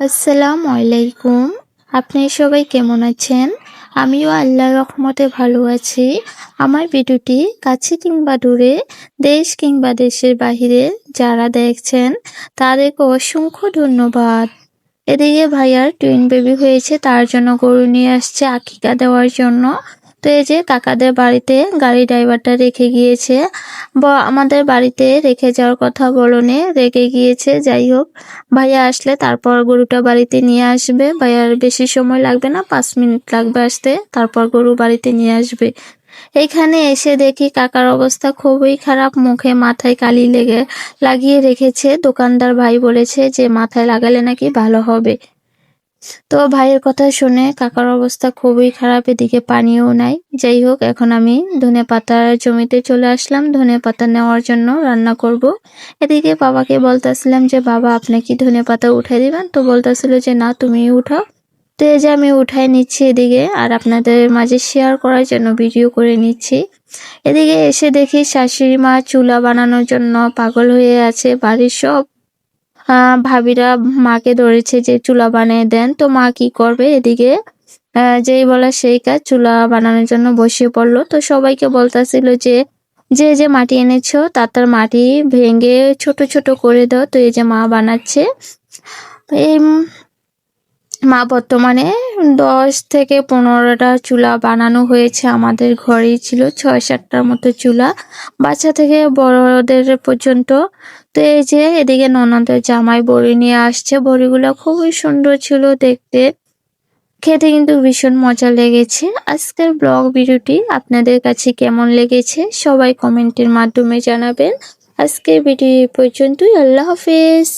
আসসালামু আলাইকুম। আপনি সবাই কেমন আছেন? আমিও আল্লাহর রহমতে ভালো আছি। আমার ভিডিওটি কাছে কিংবা দূরে, দেশ কিংবা দেশের বাহিরে যারা দেখছেন, তাদেরকে অসংখ্য ধন্যবাদ। এদিকে ভাইয়ার টুইন বেবি হয়েছে, তার জন্য গরু নিয়ে আসছে আকিকা দেওয়ার জন্য। তো এই যে কাকাদের বাড়িতে গাড়ি ড্রাইভারটা রেখে গিয়েছে। ব- আমাদের বাড়িতে রেখে যাওয়ার কথা বলনে, রেখে গিয়েছে, যাই হোক। ভাইয়া আসলে তারপর গরুটা বাড়িতে নিয়ে আসবে। ভাইয়ার বেশি সময় লাগবে না, পাঁচ মিনিট লাগবে আসতে, তারপর গরু বাড়িতে নিয়ে আসবে। এইখানে এসে দেখি কাকার অবস্থা খুবই খারাপ, মুখে মাথায় কালি লেগে, লাগিয়ে রেখেছে। দোকানদার ভাই বলেছে যে, মাথায় লাগালে নাকি ভালো হবে। তো ভাইয়ের কথা শুনে কাকার অবস্থা খুবই খারাপ, এদিকে পানিও নাই। যাই হোক, এখন আমি ধনে পাতার জমিতে চলে আসলাম। ধনে পাতা নেওয়ার জন্য রান্না করব। এদিকে বাবাকে বলতেছিলাম যে, বাবা, আপনি কি ধনে পাতা উঠাই দিবেন? তো বলতেছিল যে, না, তুমি উঠাও। তো এই যে আমি উঠাই নিচ্ছি এদিকে আর আপনাদের মাঝে শেয়ার করার জন্য ভিডিও করে নিচ্ছি। এদিকে এসে দেখি শাশুড়ি মা চুলা বানানোর জন্য পাগল হয়ে আছে, বাড়ির সব ভাবিরা মাকে ধরেছে যে চুলা বানিয়ে দেন। তো মা কি করবে এদিকে? যেই বলে সেই কাজ, চুলা বানানোর জন্য বসিয়ে পড়ল। তো সবাইকে বলতেছিল যে যে যে মাটি এনেছো, তার তার মাটি ভেঙে ছোট ছোট করে দাও। তো এই যে মা বানাচ্ছে। এই মা বর্তমানে দশ থেকে পনেরোটা চুলা বানানো হয়েছে। আমাদের ঘরেই ছিল ছয় সাতটার মতো চুলা। বাচ্চা থেকে বড়দের পর্যন্ত। তো এই যে এদিকে ননদের জামাই বড়ি নিয়ে আসছে। বড়িগুলো খুবই সুন্দর ছিল দেখতে। খেতে কিন্তু ভীষণ মজা লেগেছে। আজকের ব্লগ ভিডিওটি আপনাদের কাছে কেমন লেগেছে সবাই কমেন্টের মাধ্যমে জানাবেন। আজকের ভিডিও পর্যন্তই। আল্লাহ হাফেজ।